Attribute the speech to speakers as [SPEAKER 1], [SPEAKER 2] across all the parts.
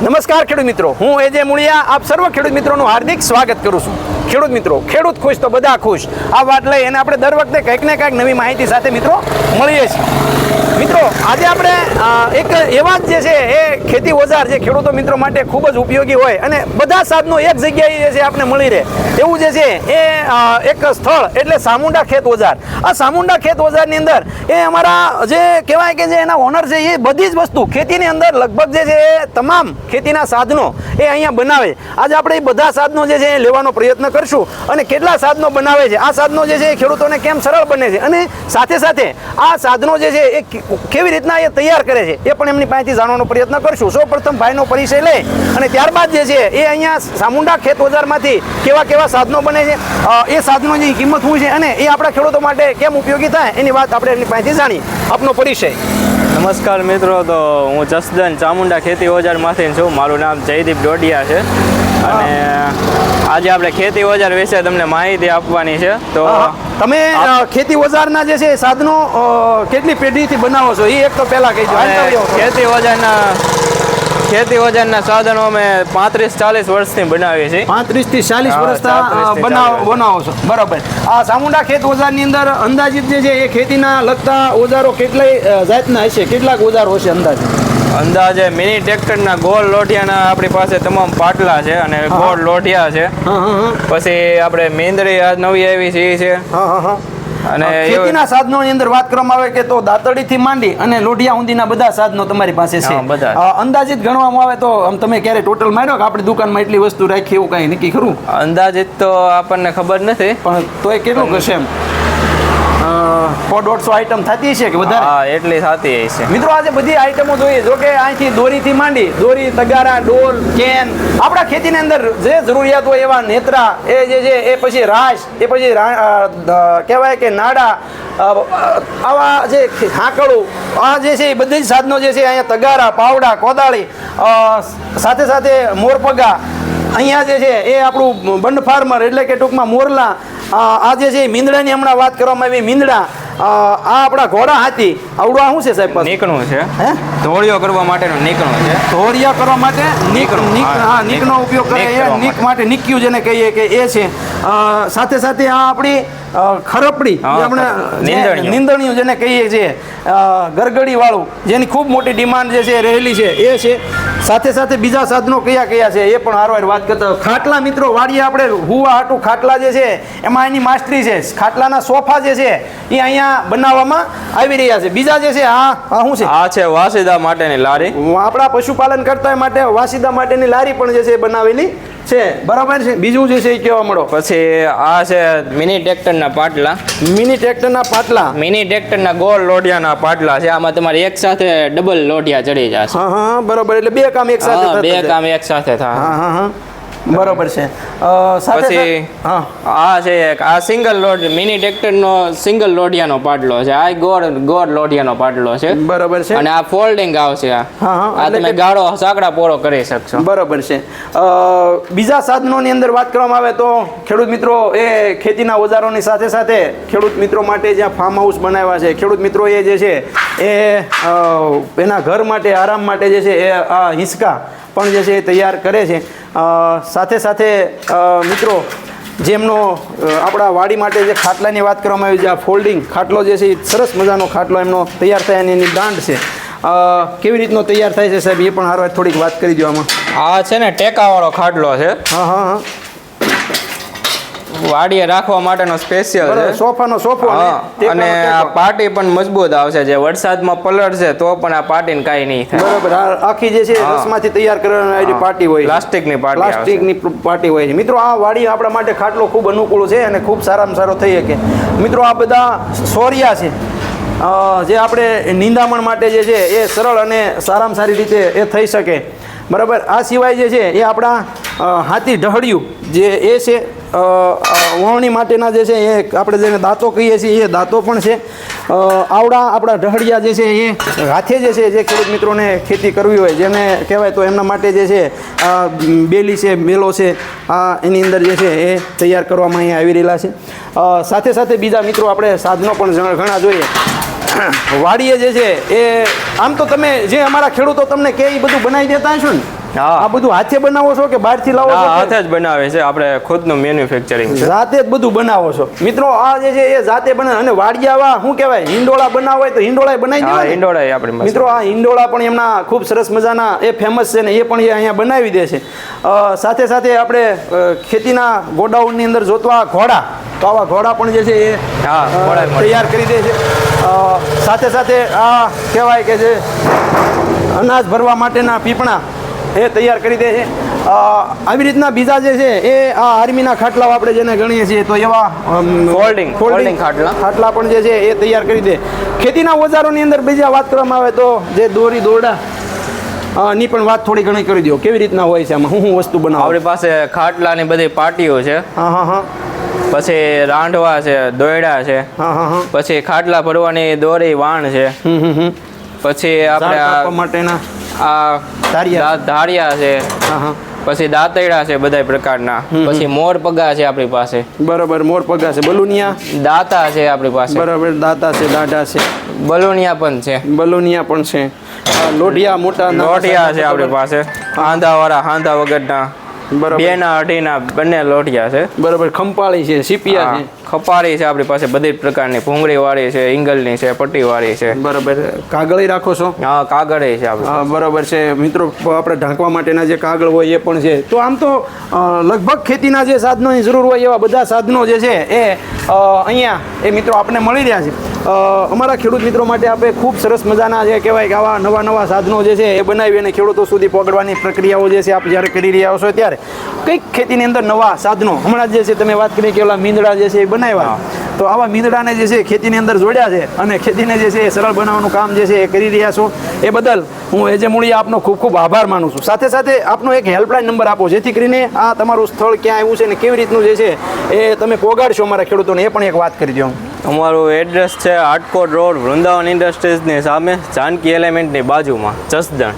[SPEAKER 1] નમસ્કાર ખેડૂત મિત્રો, હું એજે મુળિયા, આપ સર્વ ખેડૂત મિત્રોનું હાર્દિક સ્વાગત કરું છું. ખેડૂત મિત્રો, ખેડૂત ખુશ તો બધા ખુશ. આ વાત લઈ અને આપણે દર વખતે કંઈક ને કંઈક નવી માહિતી સાથે મિત્રો મળીએ છીએ. મિત્રો, આજે આપણે એક એવા જ જે છે એ ખેતી ઓજાર જે ખેડૂતો મિત્રો માટે ખૂબ જ ઉપયોગી હોય અને બધા સાધનો એક જગ્યાએ જે છે આપણે મળી રહે. એવું જે છે એ એક સ્થળ એટલે સામુંડા ખેત ઓજાર. આ સામુંડા ખેત ઓજારની અંદર એ અમારા જે કહેવાય કે જે એના ઓનર છે એ બધી જ વસ્તુ ખેતીની અંદર લગભગ જે છે એ તમામ ખેતીના સાધનો એ અહીંયા બનાવે. આજે આપણે એ બધા સાધનો જે છે એ લેવાનો પ્રયત્ન કરશું અને કેટલા સાધનો બનાવે છે? આ સાધનો જે છે એ ખેડૂતોને કેમ સરળ બને છે? અને સાથે સાથે આ સાધનો જે છે એ કેવી રીતના એ તૈયાર કરે છે એ પણ એમની પાસેથી જાણવાનો પ્રયત્ન કરશું. સૌ પ્રથમ ભાઈનો પરિચય લે અને ત્યારબાદ જે છે, એ અહીંયા સામુંડા ખેત બજારમાંથી કેવા કેવા સાધનો બને છે એ સાધનોની કિંમત શું છે અને એ આપણા ખેડૂતો માટે કેમ ઉપયોગી થાય એની વાત આપણે એમની પાસેથી જાણીએ આપનો પરિચય.
[SPEAKER 2] નમસ્કાર મિત્રો તો હું જસદન ચામુંડા ખેતી ઓજારમાંથી છું. મારું નામ જયદીપ ડોડિયા છે. અને આજે આપણે ખેતી ઓજાર વિશે તમને માહિતી આપવાની છે. તો
[SPEAKER 1] તમે ખેતી ઓજારના જે છે સાધનો કેટલી પેઢીથી બનાવો છો? એ એક તો પહેલા કહી દો
[SPEAKER 2] અને ખેતી ઓજારના ખેતી ઓજારના સાધનો અમે પાંત્રીસ ચાલીસ વર્ષથી બનાવીએ છીએ.
[SPEAKER 1] પાંત્રીસથી ચાલીસ
[SPEAKER 2] હા,
[SPEAKER 1] વર્ષના અ,
[SPEAKER 2] 35 થી
[SPEAKER 1] બનાવો બનાવો છો. બરાબર. આ સામુંડા ખેત ઓજારની અંદર અંદાજિત જે છે એ ખેતીના લગતા ઓજારો કેટલાય જાતના હશે? કેટલાક ઓજારો હશે અંદાજે?
[SPEAKER 2] અંદાજે મિની ટ્રેક્ટરના ગોળ લોઢિયાના આપણી પાસે તમામ પાટલા છે અને ગોળ લોઢિયા છે. પછી આપણે મેંદરી નવી આવી છે એ છે.
[SPEAKER 1] હા હા હા.
[SPEAKER 2] અને
[SPEAKER 1] ખેતીના સાધનોની અંદર વાત કરવામાં આવે કે તો દાતડીથી માંડી અને લોઢિયા ઊંધીના બધા સાધનો તમારી પાસે છે. અંદાજિત ગણવામાં આવે તો આમ તમે ક્યારે ટોટલ માર્યો કે આપણી દુકાનમાં એટલી વસ્તુ રાખી એવું કાંઈ નક્કી ખરું?
[SPEAKER 2] અંદાજિત તો આપણને ખબર નથી.
[SPEAKER 1] પણ તોય કેટલું હશે એમ? સો દોઢસો આઈટમ થતી છે કે વધારે?
[SPEAKER 2] હા એટલી થતી છે
[SPEAKER 1] મિત્રો આજે બધી આઈટમો જોઈએ. જો કે અહીંથી દોરીથી માંડી દોરી તગારા ડોલ કેન આપણા ખેતીની અંદર જે જરૂરિયાત હોય એવા નેત્રા એ જે છે એ પછી રાશ એ પછી કહેવાય કે નાડા આવા જે હાંકળું આ જે છે એ બધી જ સાધનો જે છે અહીંયા તગારા પાવડા કોદાળી સાથે સાથે મોરપગા અહીંયા જે છે એ આપણું બંડ ફાર્મર એટલે કે ટૂંકમાં મોરલા અ, આ જે છે મીંદડાની હમણાં વાત કરવામાં આવી મીંદડા આ આપણા ઘોડા હાથી આવડું આ શું છે સાહેબ?
[SPEAKER 2] નીકણું છે.
[SPEAKER 1] હે?
[SPEAKER 2] ધોળિયો કરવા માટેનો નીકણું છે.
[SPEAKER 1] ધોળિયા કરવા માટે નીક
[SPEAKER 2] નીકણું,
[SPEAKER 1] નીક
[SPEAKER 2] હા,
[SPEAKER 1] નીકનો ઉપયોગ કરે
[SPEAKER 2] નીક
[SPEAKER 1] એ
[SPEAKER 2] કરવા
[SPEAKER 1] નીક માટે. નીક્યું જેને કહીએ કે એ છે. સાથે સાથે આ આપણી ખરપડી આપણે નિંદણીયું જેને કહીએ છીએ ગરગડી વાળું જેની ખૂબ મોટી ડિમાન્ડ જે છે રહેલી છે એ છે. સાથે સાથે બીજા સાધનો કયા કયા છે એ પણ હારવાર વાત કરતા ખાટલા મિત્રો વાડીએ આપણે હુવા હાટું ખાટલા જે છે એમાં એની માસ્ટરી છે. ખાટલાના સોફા જે છે એ અહીંયા બનાવવામાં આવી રહ્યા છે. બીજા જે છે આ આ શું છે?
[SPEAKER 2] આ છે વાસીદા માટેની લારી.
[SPEAKER 1] આપણા પશુપાલન કરતા માટે વાસીદા માટેની લારી પણ જે છે બનાવેલી છે. બરાબર છે. બીજું જે છે એ કહેવા મળો
[SPEAKER 2] પછી આ છે મિની ટ્રેક્ટરના પાટલા.
[SPEAKER 1] મિની ટ્રેક્ટરના પાટલા?
[SPEAKER 2] મિની ટ્રેક્ટરના ગોળ લોઢિયાના પાટલા છે. આમાં તમારે એક સાથે ડબલ લોઢિયા ચડી જશે.
[SPEAKER 1] હા હા બરાબર. એટલે બે કામ એક સાથે
[SPEAKER 2] બે. કામ એક સાથે થાય.
[SPEAKER 1] હા હા હા. બરાબર છે.
[SPEAKER 2] પછી
[SPEAKER 1] હા.
[SPEAKER 2] આ છે એક આ સિંગલ લોડ મિની ટ્રેક્ટરનો સિંગલ લોઢિયાનો પાટલો છે. આ ગોળ ગોળ લોઢિયાનો પાટલો છે.
[SPEAKER 1] બરોબર છે.
[SPEAKER 2] અને આ ફોલ્ડિંગ આવશે આ.
[SPEAKER 1] હા, હા,
[SPEAKER 2] આ તમે ગાળો સાંકડા પોળો કરી શકશો.
[SPEAKER 1] બરોબર છે. બીજા સાધનોની અંદર વાત કરવામાં આવે તો ખેડૂત મિત્રો એ ખેતીના ઓજારોની સાથે સાથે ખેડૂત મિત્રો માટે જ્યાં ફાર્મ હાઉસ બનાવ્યા છે ખેડૂત મિત્રો એ જે છે એ એના ઘર માટે આરામ માટે જે છે એ આ હિંચકા પણ જે છે એ તૈયાર કરે છે. સાથે સાથે મિત્રો જેમનો આપણા વાડી માટે જે ખાટલાની વાત કરવામાં આવી છે આ ફોલ્ડિંગ ખાટલો જે છે એ સરસ મજાનો ખાટલો એમનો તૈયાર થાય અને એની દાંડ છે. કેવી રીતનો તૈયાર થાય છે સાહેબ? એ પણ હારવાર થોડીક વાત કરી દો આમાં.
[SPEAKER 2] આ છે ને ટેકાવાળો ખાટલો છે.
[SPEAKER 1] હા હા હા.
[SPEAKER 2] વાડીએ રાખવા માટેનો સ્પેશિયલ છે
[SPEAKER 1] સોફાનો સોફો અને
[SPEAKER 2] આ. પાટી પણ મજબૂત આવશે જે વરસાદમાં પલળશે તો પણ આ પાટીને કાંઈ નહીં થાય
[SPEAKER 1] બરાબર આખી જે છે. રસમાંથી તૈયાર કરવાની આ જે પાટી હોય.
[SPEAKER 2] પ્લાસ્ટિકની પાટી.
[SPEAKER 1] પ્લાસ્ટિકની પાટી હોય છે મિત્રો આ વાડી આપણા માટે ખાટલો ખૂબ અનુકૂળ છે અને ખૂબ સારામાં સારો થઈ શકે મિત્રો આ બધા સોરિયા છે જે આપણે નિંદામણ માટે જે છે એ સરળ અને સારામાં સારી રીતે એ થઈ શકે બરાબર આ સિવાય જે છે એ આપણા હાથી ઢહળિયું જે એ છે વણણી માટેના જે છે એ આપણે જેને દાંતો કહીએ છીએ, એ દાંતો પણ છે. આવડા આપણા ઢહળિયા જે છે એ હાથે જે છે, જે ખેડૂત મિત્રોને ખેતી કરવી હોય, જેને કહેવાય તો એમના માટે જે છે બેલી છે, મેલો છે, આ એની અંદર જે છે એ તૈયાર કરવામાં અહીંયા આવી રહેલા છે. સાથે સાથે બીજા મિત્રો આપણે સાધનો પણ ઘણા જોઈએ. વાડીએ જે છે એ, આમ તો તમે જે અમારા ખેડૂતો તમને કે એ બધું બનાવી દેતા છો ને. આ બધું હાથે બનાવો છો કે બહારથી લાવો છો
[SPEAKER 2] હાથે જ બનાવે છે. આપણે ખુદનું મેન્યુફેક્ચરિંગ છે.
[SPEAKER 1] જાતે જ બધું બનાવો છો. મિત્રો આ જે છે એ જાતે બને અને વાડિયાવા શું કહેવાય? હિંડોળા બનાવો હોય તો હિંડોળા બનાવી
[SPEAKER 2] દેવા
[SPEAKER 1] દેવાય
[SPEAKER 2] આપણે
[SPEAKER 1] મિત્રો આ હિંડોળા પણ એમના ખૂબ સરસ મજાના એ ફેમસ છે ને એ પણ એ અહીંયા બનાવી દે છે. સાથે સાથે આપણે ખેતીના ગોડાઉનની અંદર જોતવા ઘોડા તો આવા ઘોડા પણ જે છે એ. તૈયાર કરી દે છે. સાથે સાથે આ કહેવાય કે જે અનાજ ભરવા માટેના પીપણા એ તૈયાર કરી દે છે. આવી રીતના બીજા જે છે એ આ આર્મીના ખાટલાઓ આપણે જેને ગણીએ છીએ તો એવા ફોલ્ડિંગ
[SPEAKER 2] folding ખાટલા.
[SPEAKER 1] ખાટલા પણ જે છે એ તૈયાર કરી દે. ખેતીના ઓજારોની અંદર બીજા વાત કરવામાં આવે તો જે દોરી દોરડા ની પણ વાત થોડી ઘણી કરી દો. કેવી રીતના હોય છે આમાં? હું હું વસ્તુ બનાવું?
[SPEAKER 2] આપણી પાસે ખાટલાની બધી પાટીઓ છે.
[SPEAKER 1] હા હા હા.
[SPEAKER 2] પછી રાંઢવા છે દોયડા છે.
[SPEAKER 1] હા હા હા.
[SPEAKER 2] પછી ખાટલા ભરવાની દોરી વાણ છે. પછી આપણે
[SPEAKER 1] માટેના
[SPEAKER 2] આ
[SPEAKER 1] ધારિયા.
[SPEAKER 2] છે. પછી દાંતયડા છે બધા પ્રકારના. પછી મોર પગા છે આપણી પાસે.
[SPEAKER 1] બરોબર મોર પગા છે. બલુનિયા?
[SPEAKER 2] દાતા છે આપણી પાસે.
[SPEAKER 1] બરોબર દાતા છે દાઢા છે.
[SPEAKER 2] બલુનિયા પણ છે.
[SPEAKER 1] બલુનિયા પણ છે. લોઢિયા મોટા
[SPEAKER 2] લોઢિયા છે આપણી પાસે. હાંધા વાળા હાંધા વગરના. બે ના અઢીના બંને લોટિયા છે.
[SPEAKER 1] બરોબર ખંપાળી છે સીપિયા છે.
[SPEAKER 2] ખપારી છે આપણી પાસે બધી પ્રકારની. ભૂંગળી વાળી છે ઇંગલની છે પટ્ટી વાળી છે.
[SPEAKER 1] બરાબર. કાગળી રાખો છો?
[SPEAKER 2] હા કાગળ છે આપણે
[SPEAKER 1] બરાબર છે. મિત્રો આપણે ઢાંકવા માટેના જે કાગળ હોય એ પણ છે. તો આમ તો લગભગ ખેતીના જે સાધનોની જરૂર હોય એવા બધા સાધનો જે છે એ અહીંયા એ મિત્રો આપણને મળી રહ્યા છે. અમારા ખેડૂત મિત્રો માટે આપણે ખૂબ સરસ મજાના જે કહેવાય કે આવા નવા નવા સાધનો જે છે એ બનાવી અને ખેડૂતો સુધી પહોંચવાની પ્રક્રિયાઓ જે છે આપ જ્યારે કરી રહ્યા છો ત્યારે કંઈક ખેતીની અંદર નવા સાધનો. હમણાં જે છે તમે વાત કરી કે ઓલા મીંદડા જે છે એ બનાવ્યા. તો આવા મીંદડાને જે છે ખેતીની અંદર જોડ્યા છે અને ખેતીને જે છે એ સરળ બનાવવાનું કામ જે છે એ કરી રહ્યા છો. એ બદલ હું એજે મૂળિયા આપનો ખૂબ ખૂબ આભાર માનું છું. સાથે સાથે આપનો એક હેલ્પલાઇન નંબર આપો જેથી કરીને આ તમારું સ્થળ ક્યાં આવ્યું છે ને કેવી રીતનું જે છે એ તમે પોગાડશો અમારા ખેડૂતોને એ પણ એક વાત કરી દો
[SPEAKER 2] અમારું એડ્રેસ છે આટકોટ રોડ વૃંદાવન ઇન્ડસ્ટ્રીઝની સામે જાનકી એલિમેન્ટની બાજુમાં જસદણ.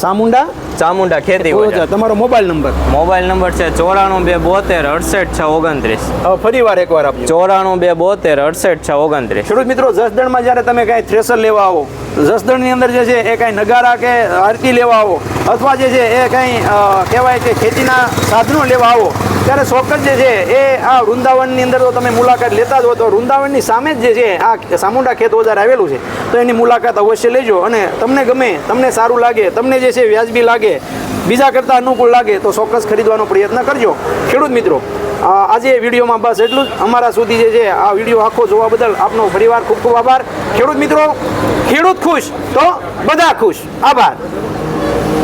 [SPEAKER 1] સામુંડા?
[SPEAKER 2] ચામુંડા ખેતી
[SPEAKER 1] ઓજા, તમારો મોબાઈલ નંબર?
[SPEAKER 2] મોબાઈલ નંબર છે ચોરાણું બે બોતેર અડસઠ છ ઓગણત્રીસ.
[SPEAKER 1] ફરી વાર એકવાર આપજો.
[SPEAKER 2] ચોરાણું બે બોતેર અડસઠ છ ઓગણત્રીસ.
[SPEAKER 1] ખેડૂત મિત્રો જસદણમાં જ્યારે તમે કાંઈ થ્રેસર લેવા આવો જસદણની અંદર જે છે એ કાંઈ નગારા કે આરતી લેવા આવો અથવા જે છે એ કાંઈ કહેવાય કે ખેતીના સાધનો લેવા આવો ત્યારે ચોક્કસ જે છે એ આ વૃંદાવનની અંદર તો તમે મુલાકાત લેતા જ હો તો વૃંદાવનની સામે જ જે છે આ સામુંડા ખેત ઓજાર આવેલું છે તો એની મુલાકાત અવશ્ય લેજો અને તમને ગમે તમને સારું લાગે તમને જે છે વ્યાજબી લાગે બીજા કરતાં અનુકૂળ લાગે, તો ચોક્કસ ખરીદવાનો પ્રયત્ન કરજો. ખેડૂત મિત્રો આજે વિડીયોમાં બસ એટલું જ. અમારા સુધી જે છે, આ વીડિયો આખો જોવા બદલ આપનો ફરીવાર ખૂબ ખૂબ આભાર. ખેડૂત મિત્રો, ખેડૂત ખુશ તો બધા ખુશ. આભાર.